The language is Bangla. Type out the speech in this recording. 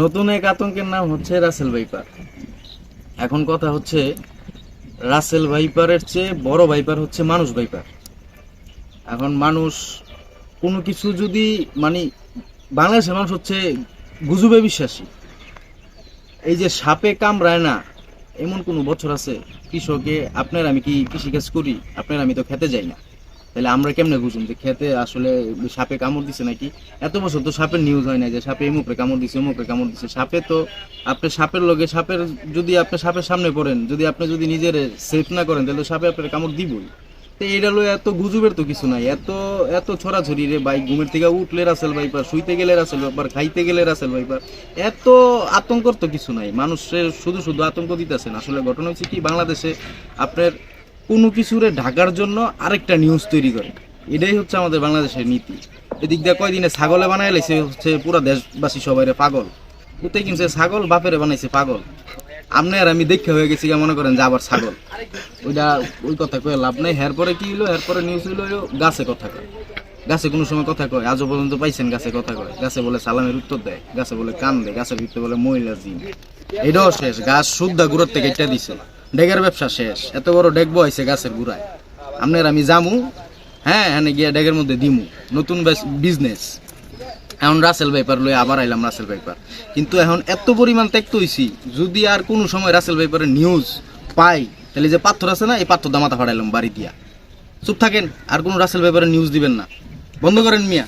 নতুন এক আতঙ্কের নাম হচ্ছে রাসেল ভাইপার। এখন কথা হচ্ছে, রাসেল ভাইপারের চেয়ে বড় ভাইপার হচ্ছে মানুষ ভাইপার। এখন মানুষ কোনো কিছু যদি মানে বাংলাদেশের মানুষ হচ্ছে গুজবে বিশ্বাসী। এই যে সাপে কামড়ায় না, এমন কোনো বছর আছে? কৃষকে, আপনার আমি কি কৃষিকাজ করি? আপনার আমি তো খেতে যাই না। তাহলে আমরা কেমনে বুঝুন যে খেতে আসলে সাপে কামড় দিছে নাকি? এত বছর তো সাপের নিউজ হয় না যে সাপে এমুকরে কামড় দিছে এমুকরে কামড় দিছে। সাপে তো আপনি সাপের লগে সাপের যদি আপনি সাপের সামনে পড়েন, যদি আপনি যদি নিজের সেফ না করেন, তাহলে সাপে আপনার কামড় দিবই। তো এটা লো এত গুজবের তো কিছু নাই। এত এত ছড়াছড়ি রে ভাই, ঘুমের থেকে উঠলে রাসেল ভাইপার, শুইতে গেলে রাসেল ভাইপার, খাইতে গেলে রাসেল ভাইপার। এত আতঙ্কর তো কিছু নাই। মানুষের শুধু শুধু আতঙ্ক দিতেছেন। আসলে ঘটনা হচ্ছে কি, বাংলাদেশে আপনার কোনো কিছুরে ঢাকার জন্য আরেকটা নিউজ তৈরি করে। এটাই হচ্ছে আমাদের বাংলাদেশের নীতি। এদিক দিয়ে কয়দিনে ছাগলে বানাই লাইছে হচ্ছে পুরো দেশবাসী সবাই পাগল। কোথায় কিনছে ছাগল? বাপেরে বানাইছে পাগল। আপনি আর আমি দেখে হয়ে গেছি মনে করেন যে আবার ছাগল। ওইটা ওই কথা কয়ে লাভ নাই। হের পরে কি হইল? হের পরে নিউজ হইল হইল গাছে কথা কয়। গাছে কোনো সময় কথা কয়। আজও পর্যন্ত পাইছেন গাছে কথা কয়। গাছে বলে সালামের উত্তর দেয়, গাছে বলে কান দেয় গাছের ভিতরে বলে মহিলা জিন। এটাও শেষ। গাছ শুদ্ধা গুড়ার থেকে এটা দিছে। ডেগের ব্যবসা শেষ। এত বড় ডেক বইছে গাছের গুড়ায়। আপনার আমি জামু হ্যাঁ হ্যাঁ গিয়া ডেগের মধ্যে দিমু। নতুন বিজনেস এখন রাসেল ভাইপার লই আবার আইলাম রাসেল ভাইপার কিন্তু এখন এত পরিমাণ ত্যাক্ত হইছি, যদি আর কোনো সময় রাসেল ভাইপারের নিউজ পাই, তাহলে যে পাথর আছে না, এই পাথর দামাতা ফাড়াইলাম বাড়ি দিয়া। চুপ থাকেন, আর কোনো রাসেল ভাইপারের নিউজ দিবেন না। বন্ধ করেন মিয়া।